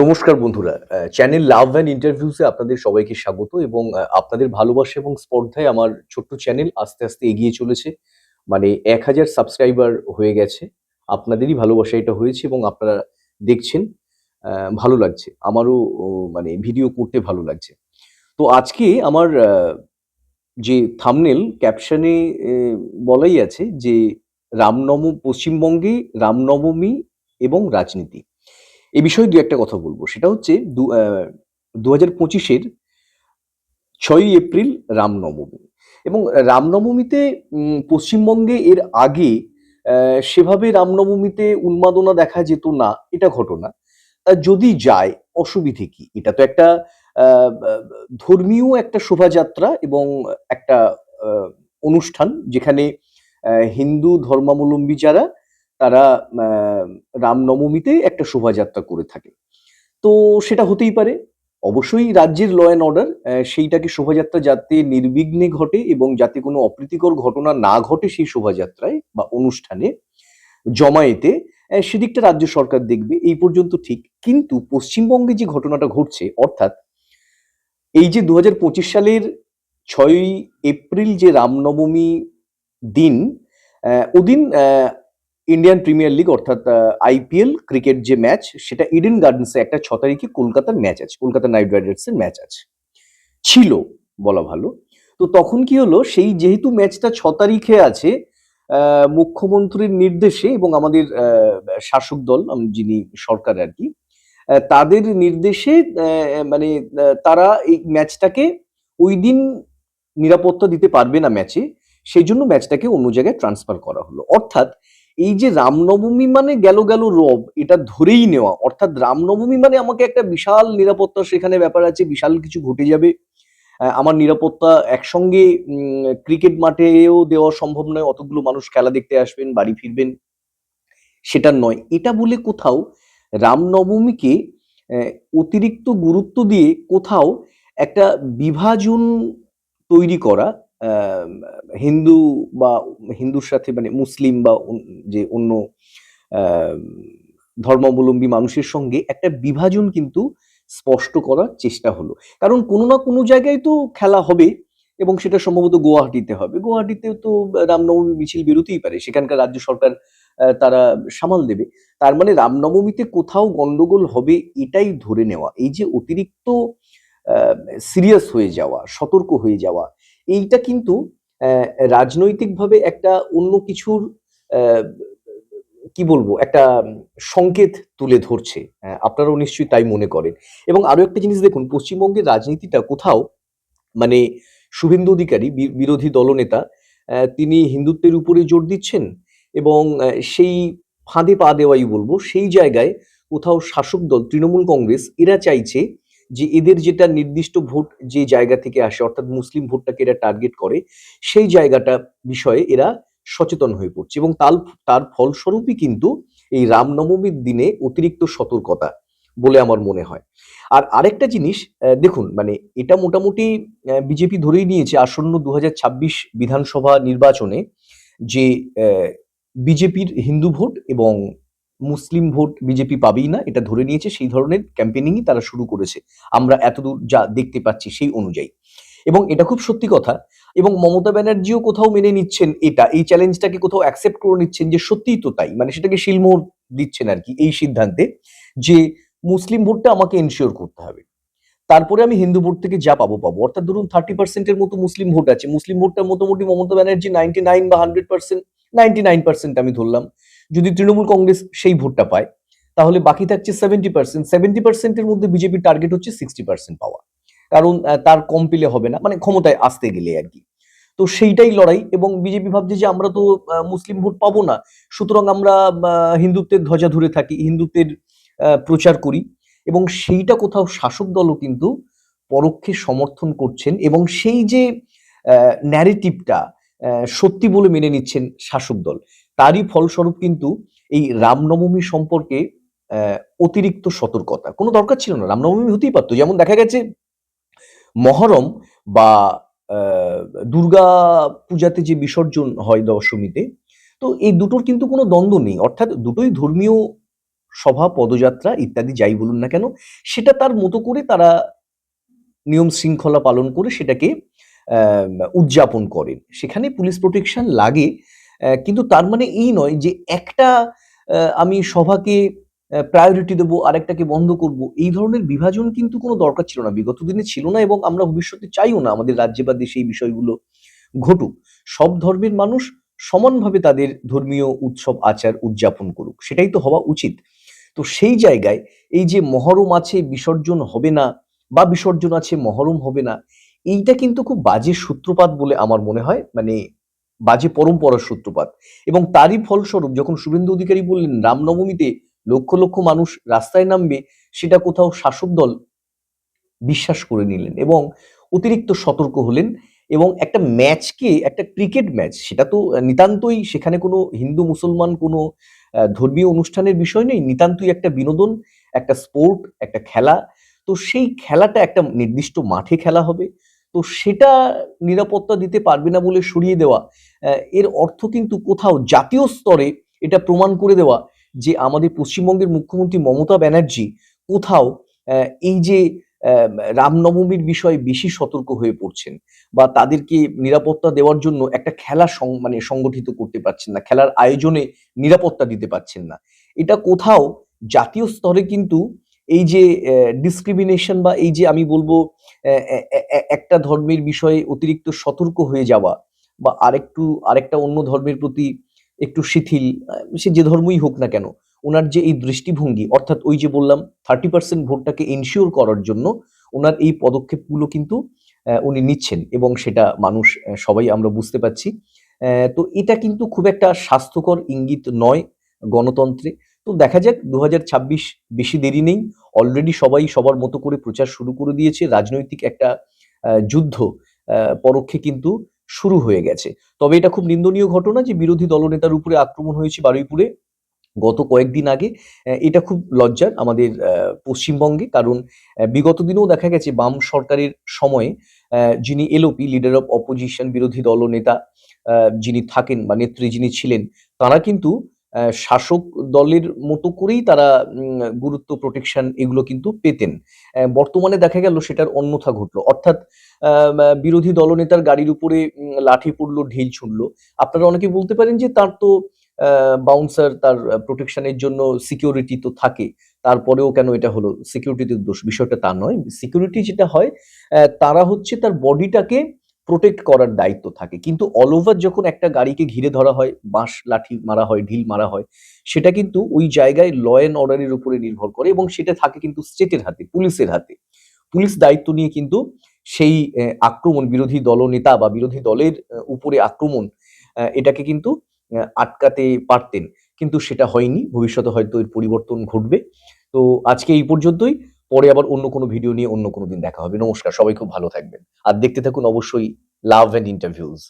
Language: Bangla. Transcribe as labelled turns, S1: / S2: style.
S1: নমস্কার বন্ধুরা চ্যানেল লাভ অ্যান্ড ইন্টারভিউসে আপনাদের সবাইকে স্বাগত এবং আপনাদের ভালোবাসা এবং স্পর্ধায় আমার ছোট্ট চ্যানেল আস্তে আস্তে এগিয়ে চলেছে। মানে এক হাজার সাবস্ক্রাইবার হয়ে গেছে, আপনাদেরই ভালোবাসা এটা হয়েছে এবং আপনারা দেখছেন ভালো লাগছে, আমারও মানে ভিডিও করতে ভালো লাগছে। তো আজকে আমার যে থামনেল ক্যাপশনে বলাই আছে যে, রামনবম, পশ্চিমবঙ্গে রামনবমী এবং রাজনীতি। এ বিষয়ে দু একটা কথা বলব। সেটা হচ্ছে দু হাজার পঁচিশের ছয়ই এপ্রিল রামনবমী। এবং রামনবমীতে পশ্চিমবঙ্গে এর আগে সেভাবে রামনবমীতে উন্মাদনা দেখা যেত না, এটা ঘটনা। যদি যায়, অসুবিধে কি? এটা তো একটা ধর্মীয় একটা শোভাযাত্রা এবং একটা অনুষ্ঠান যেখানে হিন্দু ধর্মাবলম্বী যারা তারা রামনবমীতে একটা শোভাযাত্রা করে থাকে। তো সেটা হতেই পারে। অবশ্যই রাজ্যের ল অ্যান্ড অর্ডার সেইটাকে শোভাযাত্রা যাতে নির্বিঘ্নে ঘটে এবং যাতে কোনো অপ্রীতিকর ঘটনা না ঘটে সেই শোভাযাত্রায় বা অনুষ্ঠানে জমায়েতে সেদিকটা রাজ্য সরকার দেখবে। এই পর্যন্ত ঠিক। কিন্তু পশ্চিমবঙ্গে যে ঘটনাটা ঘটছে, অর্থাৎ এই যে দু হাজার পঁচিশ সালের ছয়ই এপ্রিল যে রামনবমী দিন ওদিন ইন্ডিয়ান প্রিমিয়ার লিগ অর্থাৎ আইপিএল ক্রিকেট যে ম্যাচ সেটা ইডেন গার্ডেন্সে একটা ছ তারিখে কলকাতার ম্যাচ আছে, কলকাতা নাইট রাইডার্সের ম্যাচ আছে। ছিল, বলা ভালো। তো তখন কি হলো, সেই যেহেতু ম্যাচটা ছ তারিখে আছে মুখ্যমন্ত্রীর নির্দেশে এবং আমাদের শাসক দল যিনি সরকার আর কি তাদের নির্দেশে মানে তারা এই ম্যাচটাকে ওই দিন নিরাপত্তা দিতে পারবে না ম্যাচে সেই জন্য ম্যাচটাকে অন্য জায়গায় ট্রান্সফার করা হলো। অর্থাৎ এই যে রামনবমী মানে গেল গেল রব, এটা ধরেই নেওয়া। অর্থাৎ রামনবমী মানে আমাকে একটা বিশাল নিরাপত্তা সেখানে ব্যাপার আছে, বিশাল কিছু ঘটে যাবে। আমার নিরাপত্তা একসঙ্গে ক্রিকেট মাঠেও দেওয়া সম্ভব নয়। অতগুলো মানুষ খেলা দেখতে আসবেন, বাড়ি ফিরবেন, সেটা নয়। এটা বলে কোথাও রামনবমীকে অতিরিক্ত গুরুত্ব দিয়ে কোথাও একটা বিভাজন তৈরি করা হিন্দু বা হিন্দুর সাথে মানে মুসলিম বা যে অন্য ধর্মাবলম্বী মানুষের সঙ্গে একটা বিভাজন কিন্তু স্পষ্ট করার চেষ্টা হলো। কারণ কোনো না কোনো জায়গায় তো খেলা হবে এবং সেটা সম্ভবত গুয়াহাটিতে হবে। গুয়াহাটিতেও তো রামনবমী মিছিল বেরোতেই পারে। সেখানকার রাজ্য সরকার তারা সামাল দেবে। তার মানে রামনবমীতে কোথাও গন্ডগোল হবে এটাই ধরে নেওয়া। এই যে অতিরিক্ত সিরিয়াস হয়ে যাওয়া, সতর্ক হয়ে যাওয়া এইটা কিন্তু রাজনৈতিকভাবে একটা অন্য কিছুর কি বলব, একটা সংকেত তুলে ধরছে। আপনারাও নিশ্চয়ই তাই মনে করেন। এবং আরও একটা জিনিস দেখুন, পশ্চিমবঙ্গের রাজনীতিটা কোথাও মানে শুভেন্দু অধিকারী বিরোধী দলনেতা তিনি হিন্দুত্বের উপরে জোর দিচ্ছেন এবং সেই ফাঁদে পা দেওয়াই বলব, সেই জায়গায় কোথাও শাসক দল, তৃণমূল কংগ্রেস, এরা চাইছে যে এদের যেটা নির্দিষ্ট ভোট যে জায়গা থেকে আসে, অর্থাৎ মুসলিম ভোটটাকে এরা টার্গেট করে, সেই জায়গাটা বিষয়ে এরা সচেতন হয়ে পড়ছে এবং তার তার ফলস্বরূপই কিন্তু এই রামনবমীর দিনে অতিরিক্ত সতর্কতা বলে আমার মনে হয়। আর আরেকটা জিনিস দেখুন মানে এটা মোটামুটি বিজেপি ধরেই নিয়েছে আসন্ন দু হাজার ছাব্বিশ বিধানসভা নির্বাচনে যে বিজেপির হিন্দু ভোট এবং মুসলিম ভোট বিজেপি পাবেই না, এটা ধরে নিয়েছে, সেই ধরনের ক্যাম্পেনিংই তারা শুরু করেছে। আমরা এতদূর যা দেখতে পাচ্ছি সেই অনুযায়ী। এবং এটা খুব সত্যি কথা, এবং মমতা ব্যানার্জিও কোথাও মেনে নিচ্ছেন এটা, এই চ্যালেঞ্জটাকে কোথাও অ্যাকসেপ্ট করে নিচ্ছেন যে সত্যিই তো তাই মানে সেটাকে শিলমোহর দিচ্ছেন আর কি এই সিদ্ধান্তে, যে মুসলিম ভোটটা আমাকে এনশিওর করতে হবে। তারপরে আমি হিন্দু ভোট থেকে যা পাবো পাবো। অর্থাৎ ধরুন থার্টি পার্সেন্টের মতো মুসলিম ভোট আছে, মুসলিম ভোটটা মোটামুটি মমতা ব্যানার্জি নাইনটি নাইন বা hundred percent ninety nine percent আমি ধরলাম। যদি তৃণমূল কংগ্রেস সেই ভোটটা পায়, তাহলে বাকি থাকছে সেভেন্টি পার্সেন্ট সেভেন্টি পার্সেন্টের মধ্যে বিজেপির টার্গেট হচ্ছে সিক্সটি পার্সেন্ট পাওয়া কারণ তার কম পেলে হবে না মানে ক্ষমতায় আসতে গেলে আর কি। তো সেইটাই লড়াই এবং বিজেপি ভাবছে যে আমরা তো মুসলিম ভোট পাবো না, সুতরাং আমরা হিন্দুত্বের ধ্বজা ধরে থাকি, হিন্দুত্বের প্রচার করি এবং সেইটা কোথাও শাসক দলও কিন্তু পরোক্ষে সমর্থন করছেন এবং সেই যে ন্যারেটিভটা সত্যি বলে মেনে নিচ্ছেন শাসক দল তারই ফলস্বরূপ কিন্তু এই রামনবমী সম্পর্কে অতিরিক্ত সতর্কতা। কোনো দরকার ছিল না, রামনবমী হতেই পারতো। যেমন দেখা গেছে, মহরম বা দুর্গা পূজাতে যে বিসর্জন হয় দশমীতে, তো এই দুটোর কিন্তু কোনো দ্বন্দ্ব নেই। অর্থাৎ দুটোই ধর্মীয় সভা, পদযাত্রা ইত্যাদি যাই বলুন না কেন, সেটা তার মতো করে তারা নিয়ম শৃঙ্খলা পালন করে সেটাকে উদযাপন করেন। সেখানে পুলিশ প্রোটেকশন লাগে কিন্তু তার মানে এই নয় যে একটা আমি সভাকে প্রায়োরিটি দেবো, আরেকটাকে বন্ধ করব, এই ধরনের বিভাজন কিন্তু কোনো দরকার ছিল না। বিগত দিনে ছিল না এবং আমরা ভবিষ্যতে চাইও না আমাদের রাজ্যে বা দেশে এই বিষয়গুলো ঘটুক। সব ধর্মের মানুষ সমানভাবে তাদের ধর্মীয় উৎসব, আচার উদযাপন করুক, সেটাই তো হওয়া উচিত। তো সেই জায়গায় এই যে মহরম আছে, বিসর্জন হবে না বা বিসর্জন আছে, মহরম হবে না, এইটা কিন্তু খুব বাজে সূত্রপাত বলে আমার মনে হয়। মানে বাজে পরম্পরার সূত্রপাত। এবং তারই ফলস্বরূপ যখন শুভেন্দু অধিকারী বললেন, রামনবমীতে লক্ষ লক্ষ মানুষ রাস্তায় নামবে, সেটা কোথাও শাসক দল বিশ্বাস করে নিলেন এবং অতিরিক্ত সতর্ক হলেন এবং একটা ম্যাচকে, একটা ক্রিকেট ম্যাচ, সেটা তো নিতান্তই সেখানে কোনো হিন্দু, মুসলমান, কোনো ধর্মীয় অনুষ্ঠানের বিষয় নেই, নিতান্তই একটা বিনোদন, একটা স্পোর্ট, একটা খেলা। তো সেই খেলাটা একটা নির্দিষ্ট মাঠে খেলা হবে। তো সেটা নিরাপত্তা দিতে পারবে না বলে সরিয়ে দেওয়া এর অর্থ কিন্তু কোথাও জাতীয় স্তরে এটা প্রমাণ করে দেওয়া যে আমাদের পশ্চিমবঙ্গের মুখ্যমন্ত্রী মমতা ব্যানার্জি কোথাও এই যে রামনবমীর বিষয়ে বেশি সতর্ক হয়ে পড়ছেন বা তাদেরকে নিরাপত্তা দেওয়ার জন্য একটা খেলা মানে সংগঠিত করতে পারছেন না, খেলার আয়োজনে নিরাপত্তা দিতে পারছেন না। এটা কোথাও জাতীয় স্তরে কিন্তু এই যে ডিসক্রিমিনেশন বা এই যে আমি বলব একটা ধর্মের বিষয়ে অতিরিক্ত সতর্ক হয়ে যাওয়া বা আরেকটু, আরেকটা অন্য ধর্মের প্রতি একটু শিথিল, সে যে ধর্মই হোক না কেন, ওনার যে এই দৃষ্টিভঙ্গি, অর্থাৎ ওই যে বললাম থার্টি পার্সেন্ট ভোটটাকে এনশিওর করার জন্য ওনার এই পদক্ষেপগুলো কিন্তু উনি নিচ্ছেন এবং সেটা মানুষ সবাই আমরা বুঝতে পারছি। তো এটা কিন্তু খুব একটা স্বাস্থ্যকর ইঙ্গিত নয় গণতন্ত্রে। তো দেখা যাক, দু হাজার ছাব্বিশ বেশি দেরি নেই অলরেডি সবাই সবার মতো করে প্রচার শুরু করে দিয়েছে। রাজনৈতিক একটা যুদ্ধ পরোক্ষে কিন্তু শুরু হয়ে গেছে। তবে এটা খুব নিন্দনীয় ঘটনা যে বিরোধী দলনেতার উপরে আক্রমণ হয়েছে বারুইপুরে গত কয়েকদিন আগে। এটা খুব লজ্জার আমাদের পশ্চিমবঙ্গে। কারণ বিগত দিনেও দেখা গেছে বাম সরকারের সময়ে যিনি এলওপি লিডার অফ অপোজিশন বিরোধী দলনেতা যিনি থাকেন বা নেত্রী যিনি ছিলেন, তারা কিন্তু শাসক দলের মতো করেই তারা গুরুত্ব প্রোটেকশন এগুলো কিন্তু পেতেন। বর্তমানে দেখা গেল সেটার অন্যথা ঘটলো। অর্থাৎ বিরোধী দলনেতার গাড়ির উপরে লাঠি পড়ল, ঢিল ছুড়লো। আপনারা অনেকে বলতে পারেন যে তার তো বাউন্সার তার প্রোটেকশনের জন্য সিকিউরিটি তো থাকে। তারপরেও কেন এটা হলো? সিকিউরিটির দোষ। বিষয়টা তা নয়। সিকিউরিটি যেটা হয় তারা হচ্ছে তার বডিটাকে প্রোটেক্ট করার দায়িত্ব থাকে। কিন্তু অল ওভার যখন একটা গাড়িকে ঘিরে ধরা হয়, বাঁশ, লাঠি মারা হয়, ঢিল মারা হয়, সেটা কিন্তু ওই জায়গায় ল অ্যান্ড অর্ডারের উপরে নির্ভর করে এবং সেটা থাকে কিন্তু স্টেটের হাতে, পুলিশের হাতে। পুলিশ দায়িত্ব নিয়ে কিন্তু সেই আক্রমণ, বিরোধী দলনেতা বা বিরোধী দলের উপরে আক্রমণ এটাকে কিন্তু আটকাতে পারতেন। কিন্তু সেটা হয়নি, ভবিষ্যতে হয়তো এর পরিবর্তন ঘটবে। তো আজকে এই পর্যন্তই। পরে আবার অন্য কোনো ভিডিও নিয়ে অন্য কোনো দিন দেখা হবে। নমস্কার, সবাই খুব ভালো থাকবেন। আর দেখতে থাকুন অবশ্যই লাভ অ্যান্ড ইন্টারভিউজ